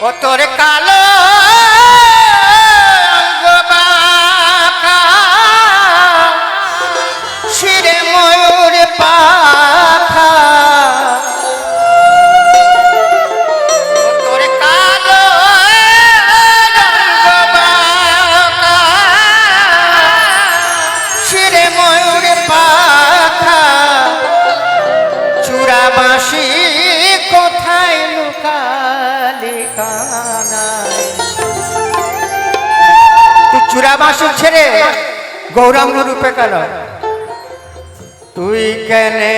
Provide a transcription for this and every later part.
ও তোর কালো বাসক ছেড়ে, গৌরাঙ্গ রূপে কেন? তুই কেনে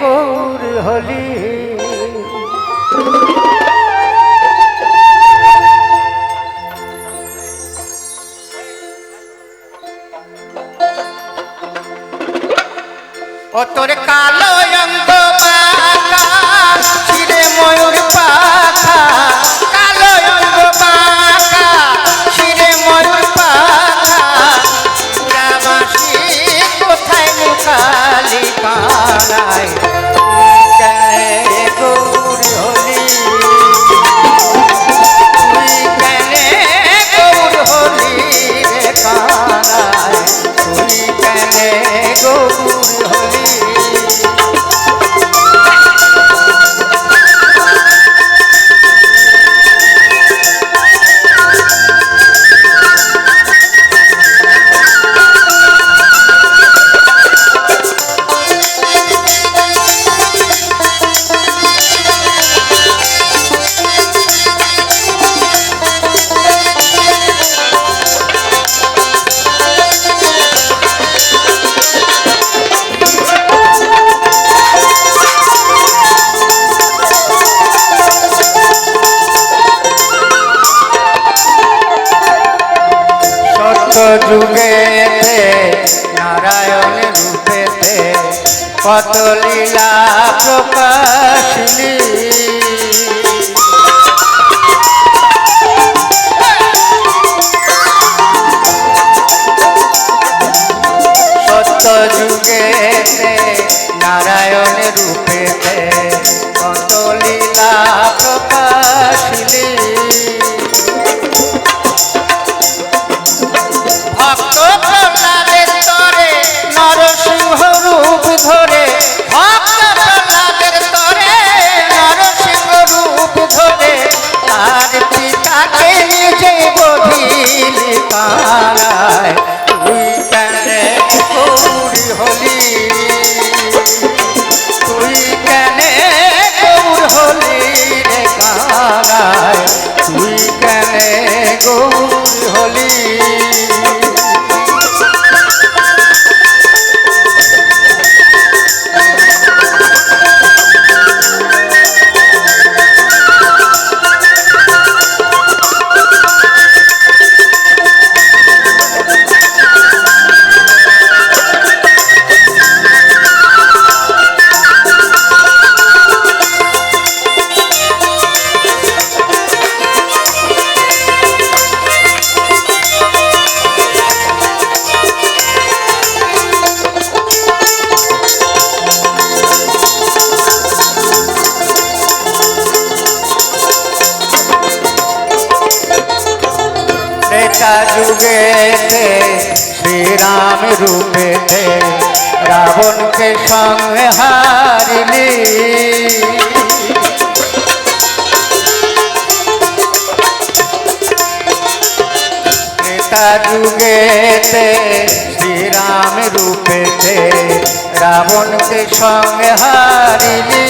গৌর হলি? ও তোর কালো অঙ্গ পাকা ময়ূর পা night. যুগেতে নারায়ণ রূপেতে কত লীলা প্রকাশলি। সত্য যুগেতে নারায়ণ রূপেতে রূপেতে রাবণকে সঙ্গে হারিলি। যুগেতে শ্রীরাম রূপেতে রাবণকে সঙ্গে হারিলি।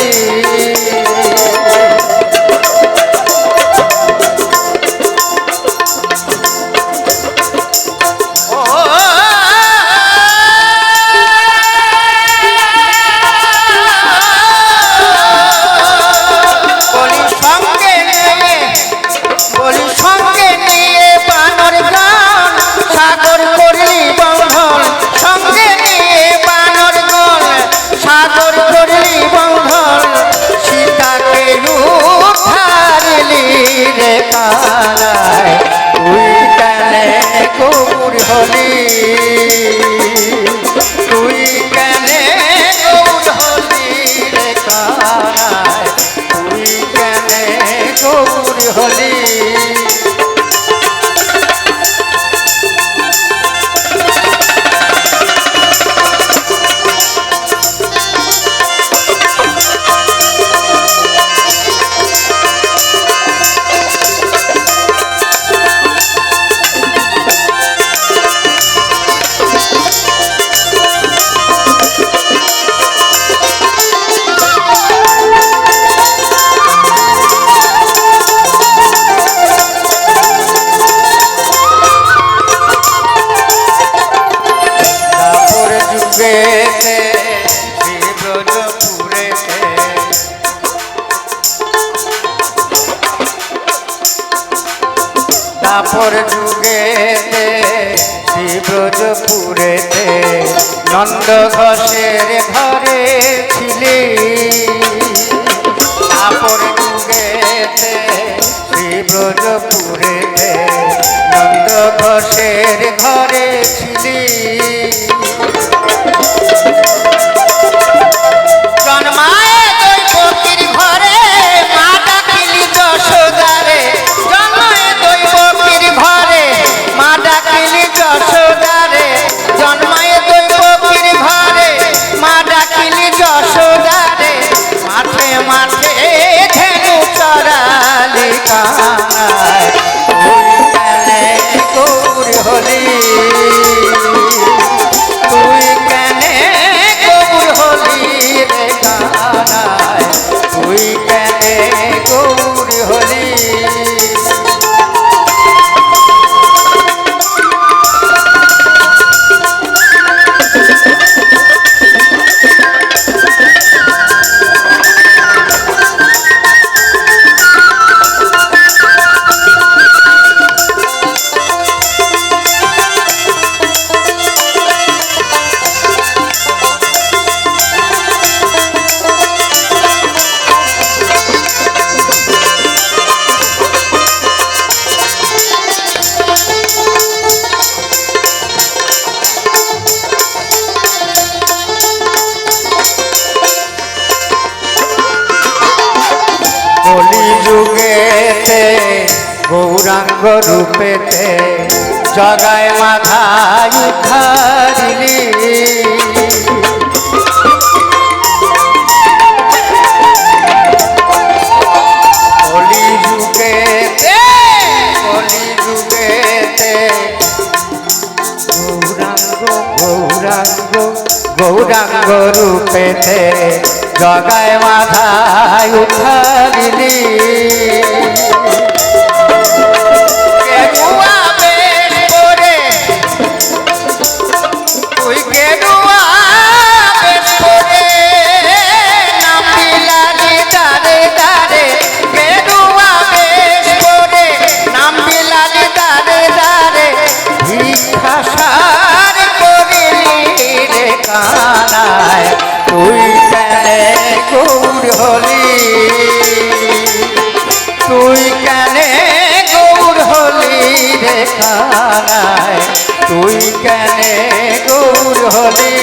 রে কানায় তুই কেন কৌর হলি? পুরেতে সে ব্রজ পুরেতে তাপর যুগেতে সে ব্রজ পুরেতে নন্দ ঘোষের ঘরে ছিলি। তাপর যুগেতে সে ব্রজ পুরেতে নন্দ ঘোষের ঘরে ছিলি। Thank you. যুগেতে গৌরাঙ্গ রূপেতে জগায় মাথায় ধরিলি গৌরাঙ্গ গৌরাঙ্গ রূপেতে গগায় মাথায় উঠা দিলি। ছাড়ায় তুই কেন গৌর হলি?